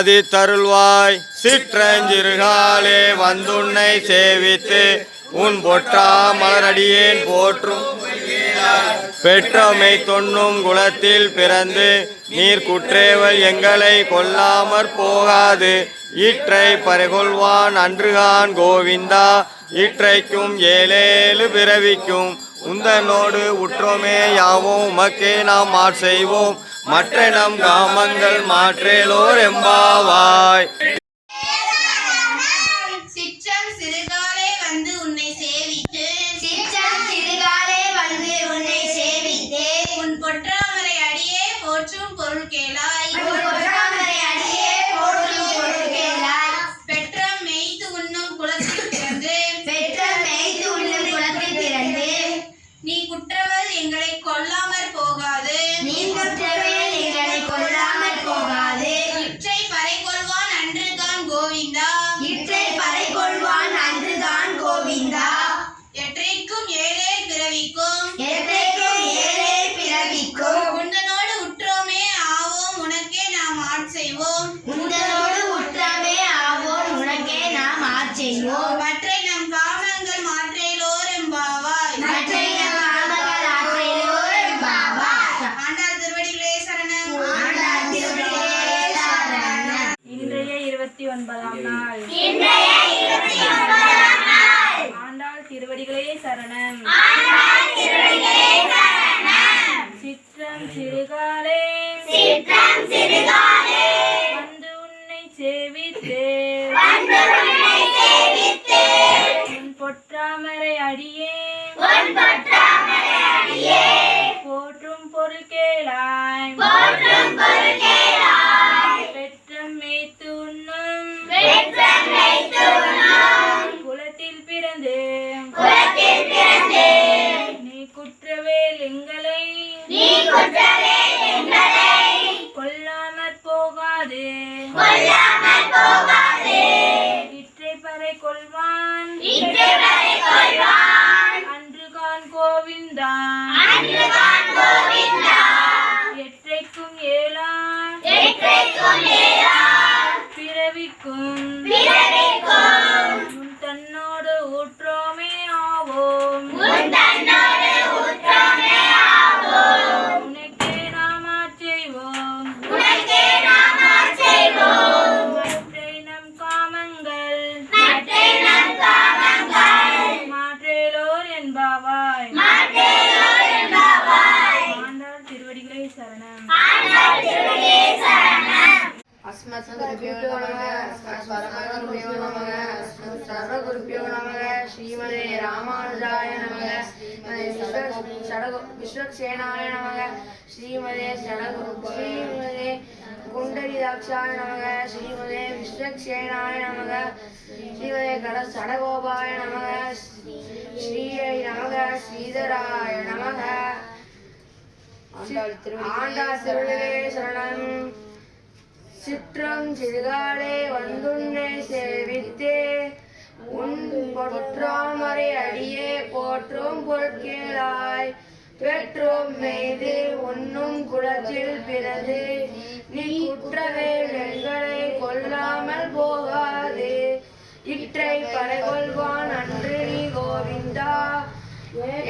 ஆதி தருள்வாய் சிற்றஞ்சிறுகாலே வந்துன்னை சேவித்து உன் பொற்றா மலரடியேன் போற்றும். பெற்றமை தொன்னும் குலத்தில் பிறந்து நீர் குற்றேவல் எங்களை கொல்லாமற் போகாது. ஈற்றை பறிகொள்வான் அன்றுகான் கோவிந்தா ஈற்றைக்கும் ஏழேழு பிறவிக்கும். உந்தனோடு உற்றோமே யாவோம் உமக்கே நாம் ஆட் செய்வோம் மற்ற நம் காமங்கள் மாற்றேலோர் எம்பாவாய் சிற்றம் சிறுகாலே வந்து உன்னை சேவித்து. சிற்றம் சிறுகாலே வந்து உன்னை சேவித்தே. உன் பொற்றாமரை அடியே போற்றும் பொருள் கேளாய். உன் பொற்றாமரை அடியே போற்றும் பொருள் கேளாய். பெற்றம் மேய்த்து உண்ணும் குலத்தில் பிறந்து. பெற்ற மேய்த்து உண்ணும் குலத்தில் பிறந்து. நீ குற்றவள் எங்களை கொல்லாமற் போகாது ஆட்செய்வோம் மற்றை நம் காமங்கள் மாற்றேலோர் எம்பாவாய் மற்றை நம் காமங்கள் ஆண்டாள் திருவடிகளே சரணம். ஆண்டாள் திருவடிகளே சரணம். இன்றைய இருபத்தி ஒன்பதாம் நாள். இன்றைய இருபத்தி ஒன்பதாம் நாள். ஆண்டாள் திருவடிகளே சரணம். ஆண்டாள் திருவடிகளே சரணம். சிற்றம் சிறுகாலே. சிற்றம் சிறுகாலே. வந்து உன்னை சேவித்து. வந்து உன்னை சேவித்து உன் பொற்றாமரை அடியே உன் பொற்றாமரை அடியே போற்றும் பொருள் கேளாய். போற்றும் பொருள் கேளாய். பெற்றம் மேய்த்து உண்ணும். பெற்றம் வைத்து உண்ணும். குலத்தில் பிறந்து குலத்தில் பிறந்து நீ குற்றவேல் எங்களை. நீ குற்றவே எங்களை. கொல்லாமற் போகாது. கொல்லாமல் போகாதே. என்றாவாய் ஆண்டாள் திருவடிகளே சரணம். அஸ்மத்குருபியோ நமக ஸ்வரமகுருபியோ நமக சர்வகுருபியோ நமக ஸ்ரீமதே ராமானுஜாய நமக விஸ்வக்ஷேனாய நமக ஸ்ரீமதே சடகுரு கிருஷ்ணக்ஷேனாய நமக. ஸ்ரீவேகர சடகோபாய நமக. ஸ்ரீயை நமக. ஸ்ரீதராய நமக. ஆண்டா திருவிழே சரணம். சிற்றம் சிறுகாலே வந்துன்னை சேவித்தே. உன் பொற்றாமரை அடியே போற்றும் பொற்கேளாய். பெற்றோம் மீது உன்னும் குளத்தில் பிறகு நீ குற்றவேல் எங்களை கொல்லாமல் போகாது. இற்றை பறைகொள்வான் அன்று நீ கோவிந்தா.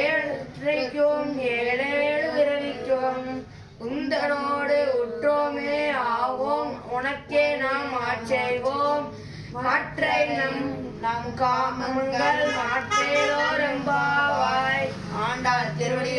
ஏழைக்கும் ஏழேழு பிறவிக்கும் உந்தனோடு உற்றோமே ஆவோம். உனக்கே நாம் ஆட்செய்வோம் மாற்றை நம் நம் காமங்கள் மாற்றேலோ ரெம்பாவாய் ஆண்டாள் திருவடி